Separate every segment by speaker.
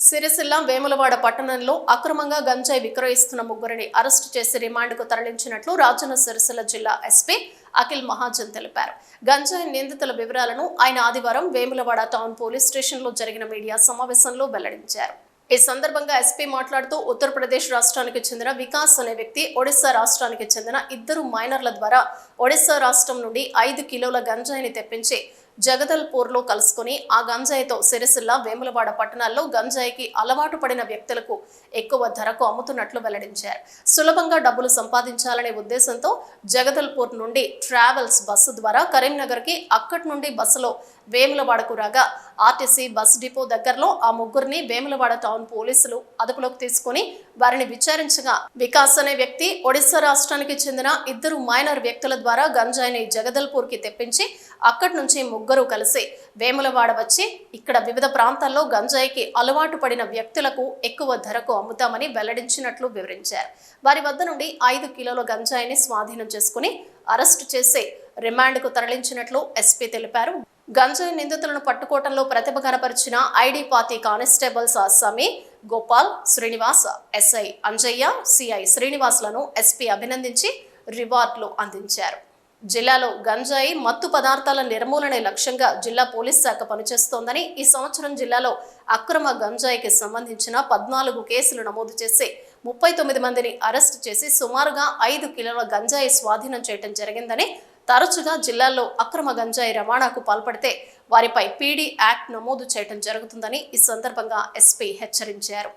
Speaker 1: సిరిసిల్ల వేములవాడ పట్టణంలో అక్రమంగా గంజాయి విక్రయిస్తున్న ముగ్గురిని అరెస్టు చేసి రిమాండ్కు తరలించినట్లు రాజన్న సిరిసిల్ల జిల్లా ఎస్పీ అఖిల్ మహాజన్ తెలిపారు. గంజాయి నిందితుల వివరాలను ఆయన ఆదివారం వేములవాడ టౌన్ పోలీస్ స్టేషన్లో జరిగిన మీడియా సమావేశంలో వెల్లడించారు. ఈ సందర్భంగా ఎస్పీ మాట్లాడుతూ ఉత్తరప్రదేశ్ రాష్ట్రానికి చెందిన వికాస్ అనే వ్యక్తి ఒడిశా రాష్ట్రానికి చెందిన ఇద్దరు మైనర్ల ద్వారా ఒడిశా రాష్ట్రం నుండి ఐదు కిలోల గంజాయిని తెప్పించి జగదల్పూర్లో కలుసుకుని ఆ గంజాయితో సిరిసిల్ల వేములవాడ పట్టణాల్లో గంజాయికి అలవాటు పడిన వ్యక్తులకు ఎక్కువ ధరకు అమ్ముతున్నట్లు వెల్లడించారు. సులభంగా డబ్బులు సంపాదించాలనే ఉద్దేశంతో జగదల్పూర్ నుండి ట్రావెల్స్ బస్సు ద్వారా కరీంనగర్కి అక్కడి నుండి బస్సులో వేములవాడకు రాగా ఆర్టీసీ బస్ డిపో దగ్గరలో ఆ ముగ్గురిని వేములవాడ టౌన్ పోలీసులు అదుపులోకి తీసుకుని వారిని విచారించగా వికాస్ అనే వ్యక్తి ఒడిశా రాష్ట్రానికి చెందిన ఇద్దరు మైనర్ వ్యక్తుల ద్వారా గంజాయిని జగదల్పూర్కి తెప్పించి అక్కడి నుంచి ముగ్గురు కలిసి వేములవాడ వచ్చి ఇక్కడ వివిధ ప్రాంతాల్లో గంజాయికి అలవాటు పడిన వ్యక్తులకు ఎక్కువ ధరకు అమ్ముతామని వెల్లడించినట్లు వివరించారు. వారి వద్ద నుండి ఐదు కిలోల గంజాయిని స్వాధీనం చేసుకుని అరెస్టు చేసి రిమాండ్కు తరలించినట్లు ఎస్పీ తెలిపారు. గంజాయి నిందితులను పట్టుకోవటంలో ప్రతిభ కనపరిచిన ID party constables Sami Gopal Srinivas SI Anjaiah CI శ్రీనివాస్లను SP అభినందించి రివార్డులు అందించారు. జిల్లాలో గంజాయి మత్తు పదార్థాల నిర్మూలనే లక్ష్యంగా జిల్లా పోలీస్ శాఖ పనిచేస్తోందని ఈ సంవత్సరం జిల్లాలో అక్రమ గంజాయికి సంబంధించిన పద్నాలుగు కేసులు నమోదు చేసి ముప్పై తొమ్మిది మందిని అరెస్టు చేసి సుమారుగా ఐదు కిలోల గంజాయి స్వాధీనం చేయడం జరిగిందని తరచుగా జిల్లాల్లో అక్రమ గంజాయి రవాణాకు పాల్పడితే వారిపై పీడీ యాక్ట్ నమోదు చేయడం జరుగుతుందని ఈ సందర్భంగా ఎస్పీ హెచ్చరించారు.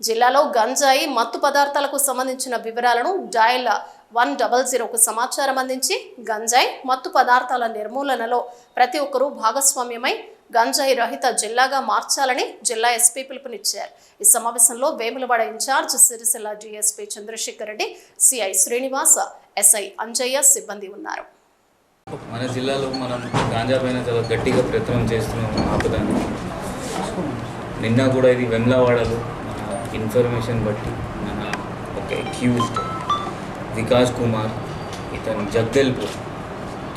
Speaker 1: జిల్లాలో గంజాయి మత్తు పదార్థాలకు సంబంధించిన వివరాలను డయల్ వన్ డబల్ జీరోకు సమాచారం అందించి గంజాయి మత్తు పదార్థాల నిర్మూలనలో ప్రతి ఒక్కరూ భాగస్వామ్యమై గంజాయి రహిత జిల్లాగా మార్చాలని జిల్లా ఎస్పీ పిలుపునిచ్చారు. ఈ సమావేశంలో Vemulawada incharge Sircilla DSP Chandrasekhar Reddy CI Srinivas SI Anjaiah సిబ్బంది ఉన్నారు.
Speaker 2: మన జిల్లాలో మనం గాంజా పైన చాలా గట్టిగా ప్రయత్నం చేస్తున్నాం ఆపదాన్ని. నిన్న కూడా ఇది వెమ్లవాడలో మన ఇన్ఫర్మేషన్ బట్టి మన ఒక అక్యూజ్డ్ వికాస్ కుమార్ ఇతను జగ్దల్పూర్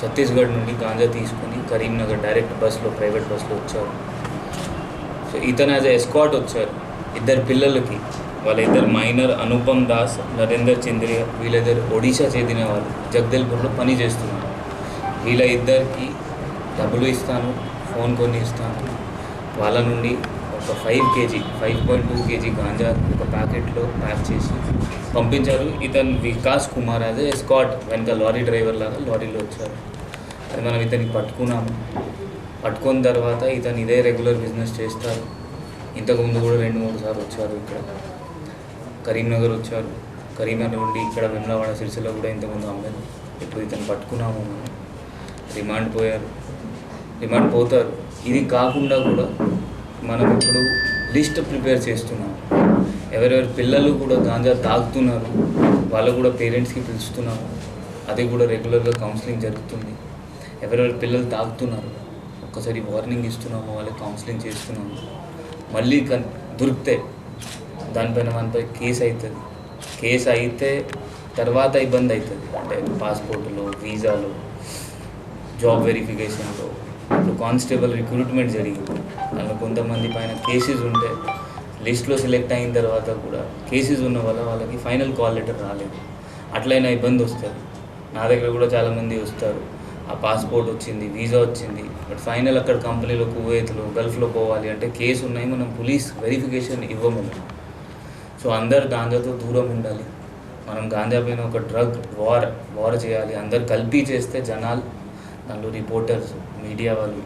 Speaker 2: ఛత్తీస్గఢ్ నుండి గాంజా తీసుకుని కరీంనగర్ డైరెక్ట్ బస్సులో ప్రైవేట్ బస్సులో వచ్చారు. సో ఇతను యాజ్ ఎస్కాట్ వచ్చారు. ఇద్దరు పిల్లలకి వాళ్ళ ఇద్దరు మైనర్ అనుపమ్ దాస్ నరేందర్ చంద్రియ వీళ్ళిద్దరు ఒడిశా చెందిన వాళ్ళు జగ్దల్పూర్లో పని చేస్తున్నారు. వీళ్ళ ఇద్దరికి డబ్బులు ఇస్తాను ఫోన్ కొన్ని ఇస్తాను. వాళ్ళ నుండి ఒక five kg five point two kg ganja ఒక ప్యాకెట్లో ప్యాక్ చేసి పంపించారు. ఇతను వికాస్ కుమార్ అదే ఎస్కాట్ వెనక లారీ డ్రైవర్ లాగా లారీలో వచ్చారు. అది మనం ఇతనికి పట్టుకున్నాము. పట్టుకున్న తర్వాత ఇతను ఇదే రెగ్యులర్ బిజినెస్ చేస్తారు. ఇంతకుముందు కూడా రెండు మూడు సార్లు వచ్చారు ఇక్కడ. కరీంనగర్ వచ్చారు. కరీంనగర్ నుండి ఇక్కడ వెమ్లవాడ సిరిసిల్ల కూడా ఇంతకుముందు అమ్మారు ఇప్పుడు ఇతను పట్టుకున్నాము మనం. రిమాండ్ పోయారు. రిమాండ్ పోతారు. ఇది కాకుండా కూడా మనం ఇప్పుడు లిస్ట్ ప్రిపేర్ చేస్తున్నాం. ఎవరెవరి పిల్లలు కూడా గాంజా తాగుతున్నారు. వాళ్ళు కూడా పేరెంట్స్కి పిలుస్తున్నాము అది కూడా రెగ్యులర్గా కౌన్సిలింగ్ జరుగుతుంది. ఎవరెవరి పిల్లలు తాగుతున్నారు. ఒక్కసారి వార్నింగ్ ఇస్తున్నాము వాళ్ళకి కౌన్సిలింగ్ చేస్తున్నాము. మళ్ళీ కన్ దొరికితే దానిపైన మనపై కేసు అవుతుంది కేసు అయితే తర్వాత ఇబ్బంది అవుతుంది అంటే పాస్పోర్ట్లో వీసాలో. జాబ్ వెరిఫికేషన్లో ఇప్పుడు కానిస్టేబుల్ రిక్రూట్మెంట్ జరిగింది. అలా కొంతమంది పైన కేసెస్ ఉంటే లిస్ట్లో సెలెక్ట్ అయిన తర్వాత కూడా కేసెస్ ఉన్న వల్ల వాళ్ళకి ఫైనల్ కాల్ లెటర్ రాలేదు. అట్లయినా ఇబ్బంది వస్తుంది. నా దగ్గర కూడా చాలామంది వస్తారు. ఆ పాస్పోర్ట్ వచ్చింది వీసా వచ్చింది. బట్ ఫైనల్ అక్కడ కంపెనీలో కువైత్లో గల్ఫ్లో పోవాలి అంటే కేసు ఉన్నాయి. మనం పోలీస్ వెరిఫికేషన్ ఇవ్వము. సో అందరు గాంజాతో దూరం ఉండాలి. మనం గాంజా పైన ఒక డ్రగ్ వార్ వార్ చేయాలి. అందరు కలిపి చేస్తే జనాలు దాంట్లో రిపోర్టర్స్ మీడియా వాళ్ళు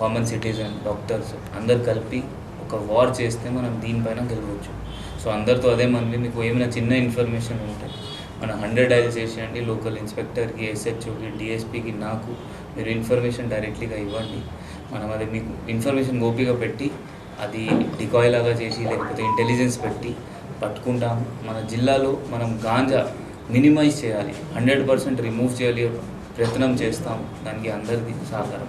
Speaker 2: కామన్ సిటిజన్ డాక్టర్స్ అందరు కలిపి ఒక వార్ చేస్తే మనం దీనిపైన గెలవచ్చు. సో అందరితో అదే మనవి. మీకు ఏమైనా చిన్న ఇన్ఫర్మేషన్ ఉంటే మన హండ్రెడ్ డైల్ చేసేయండి. లోకల్ ఇన్స్పెక్టర్కి ఎస్హెచ్ఓకి డిఎస్పీకి నాకు మీరు ఇన్ఫర్మేషన్ డైరెక్ట్లీగా ఇవ్వండి. మనం అది మీకు ఇన్ఫర్మేషన్ గోపిగా పెట్టి అది డికాయ్ లాగా చేసి లేకపోతే ఇంటెలిజెన్స్ పెట్టి పట్టుకుంటాము. మన జిల్లాలో మనం గాంజా మినిమైజ్ చేయాలి. హండ్రెడ్ పర్సెంట్ రిమూవ్ చేయాలి. ప్రయత్నం చేస్తాం. దానికి అందరిది సహకారం